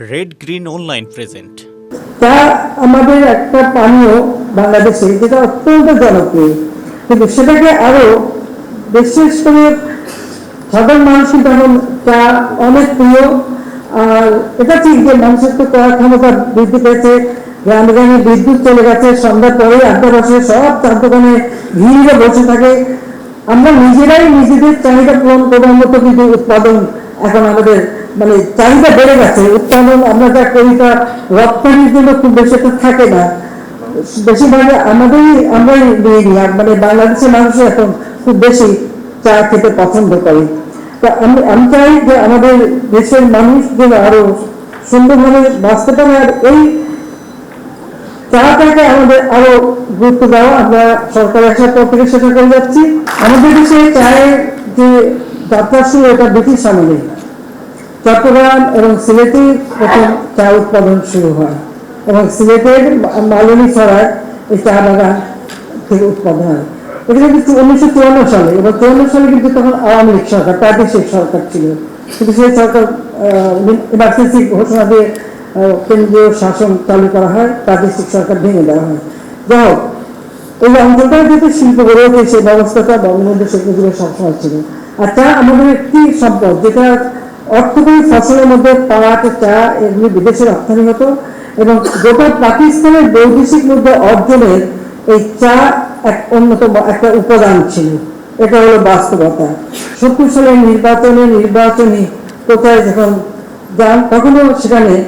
Red green online present তা আমাদের একটা পানীয় বাংলাদেশে, যেটা অত্যন্ত জনপ্রিয়। কিন্তু সেটাকে আরও বিশেষ করে সাধারণ মানুষের তখন চা অনেক প্রিয়। আর এটা ঠিক যে মানুষের তো করার ক্ষমতা বৃদ্ধি পেয়েছে গ্রামে গ্রামে বিদ্যুৎ চলে গেছে, সন্ধ্যার পরে আড্ডা বসে, সব চার দোকানে ভিড়ে বসে থাকে। আমরা নিজেরাই নিজেদের চাহিদা পূরণ করার মতো কিন্তু উৎপাদন এখন আমাদের মানে চাহিদা বেড়ে গেছে, উৎপাদন আমরা যা করি তা রপ্তানির জন্য খুব বেশি একটা থাকে না। বেশিরভাগ আমাদেরই, আমরাই নিয়ে নিই মানে বাংলাদেশের মানুষই এখন খুব বেশি চা খেতে পছন্দ করে। তা আমি আমি চাই যে আমাদের দেশের মানুষ যেন আরও সুন্দরভাবে বাঁচতে পারে, আর এই চাটাকে আমাদের আরও গুরুত্ব দেওয়া আমরা সরকার আসার পর থেকে সেটা করে যাচ্ছি। আমাদের দেশে চায়ের যে যাত্রা ছিল এটা ব্রিটিশ আমলে। চট্টগ্রাম এবং সিলেটে প্রথম চা উৎপাদন শুরু হয়। এবং সিলেটের মালনী ছড়ায় এই চা বাগান থেকে উৎপাদন হয়। এটা কিন্তু উনিশশো চুয়ান্ন সালে। এবং চুয়ান্ন সালে কিন্তু তখন আওয়ামী লীগ সরকার, প্রাদেশিক সরকার ছিল। কিন্তু সেই সরকার ইমার্জেন্সি ঘোষণা দিয়ে কেন্দ্রীয় শাসন চালু করা হয়, প্রাদেশিক সরকার ভেঙে দেওয়া হয়। যাই হোক, এই অঞ্চলটা যেহেতু শিল্প গড়ে ওঠে, সেই ব্যবস্থাটা বঙ্গবন্ধু শেখ মুজিবের সবসময় ছিল। আর চা আমাদের একটি সম্পদ, যেটা অর্থকরী ফসলের মধ্যে পাট চা এগুলি বিদেশে রপ্তানি হতো এবং গোটা পাকিস্তানের বৈদেশিক মুদ্রা অর্জনের এই চা এক অন্যতম একটা উপাদান ছিল। এটা হলো বাস্তবতা। সত্তর সালের নির্বাচনে নির্বাচনী প্রচারে যখন যান, তখনও সেখানে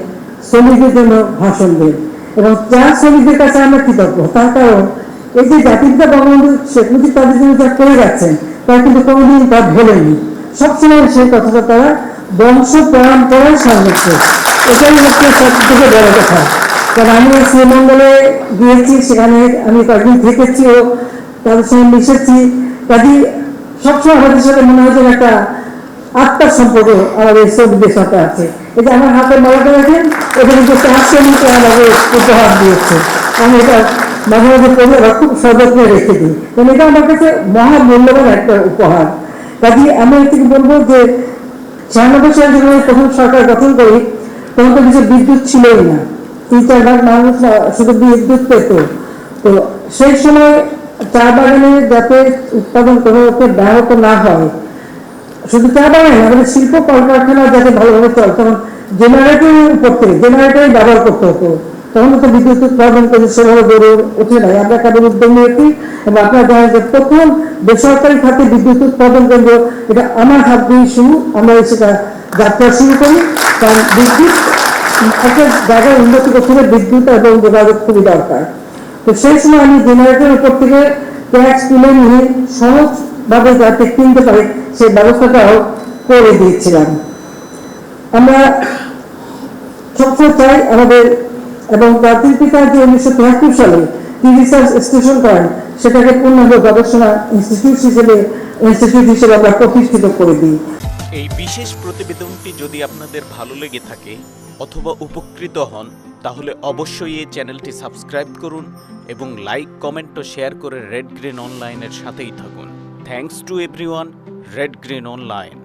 শ্রমিকদের জন্য ভাষণ দেন। এবং চা শ্রমিকদের কাছে আমরা কৃতজ্ঞ। তার কারণ, এই যে জাতিপিতা বঙ্গবন্ধু শেখ মুজিব তাদের জন্য যা করে যাচ্ছেন তা কিন্তু কোনোদিন তা ভোলেনি সবসময় সেই কথাটা তারা বংশ পরম্পরায় সংরক্ষণ এটাই হচ্ছে সব থেকে বড় কথা। কারণ আমি শ্রীমঙ্গলে গিয়েছি, সেখানে আমি কয়েকদিন থেকেছি ও তাদের সঙ্গে মিশেছি। কাজে সবসময় আমাদের সাথে মনে হয়েছে একটা আত্মার সম্পর্ক আমাদের শ্রমিকদের সাথে আছে। যে আমার হাতে মালাটা রাখেন এটা কিন্তু চার শ্রমিক আমাকে উপহার দিয়েছে। আমি এটা মাঝে মাঝে আবার খুব সযত্নে রেখে দিই। কারণ এটা আমার কাছে মহা মূল্যবান একটা উপহার। কাজে আমি এর থেকে বলব যে ছিয়ানব্বই সালে যখন প্রথম সরকার গঠন করি, তখন তো কিছু বিদ্যুৎ ছিলই না। মানুষ শুধু বিদ্যুৎ পেত তো সেই সময় চা বাগানে যাতে উৎপাদন কোনো রকম ব্যাহত না হয়, শুধু চা বাগানে আমাদের শিল্প কলকারখানা যাতে ভালোভাবে চলে কারণ জেনারেটরের উপর থেকে জেনারেটরই ব্যবহার করতে হতো। তখন তো বিদ্যুৎ উৎপাদন করে সেভাবে গড়ে ওঠে নাই। আমরা কেবল উদ্যোগ নিয়েছি এবং আপনারা জানেন যে প্রথম বেসরকারি খাতে বিদ্যুৎ উৎপাদন কেন্দ্র, এটা আমার হাত দিয়ে শুরু, আমরা সেটা যাত্রা শুরু করি। কারণ বিদ্যুৎ, একটা জায়গায় উন্নতি করতে হলে বিদ্যুৎ এবং যোগাযোগ খুবই দরকার। তো সেই সময় আমি জেনারেটরের উপর থেকে ট্যাক্স তুলে নিয়ে সহজভাবে যাতে কিনতে পারে, সেই ব্যবস্থাটাও করে দিয়েছিলাম। আমরা সবসময় চাই আমাদের এবং জাতির পিতা যে উনিশশো তিয়াত্তর সালে কি রিসার্চ স্টেশন করেন, সেটাকে পূর্ণাঙ্গ গবেষণা ইনস্টিটিউট হিসেবে ইনস্টিটিউট হিসেবে আমরা প্রতিষ্ঠিত করে দিই। এই বিশেষ প্রতিবেদনটি যদি আপনাদের ভালো লেগে থাকে অথবা উপকৃত হন, তাহলে অবশ্যই এই চ্যানেলটি সাবস্ক্রাইব করুন এবং লাইক, কমেন্ট ও শেয়ার করে রেড গ্রিন অনলাইনের সাথেই থাকুন। Thanks to everyone red green online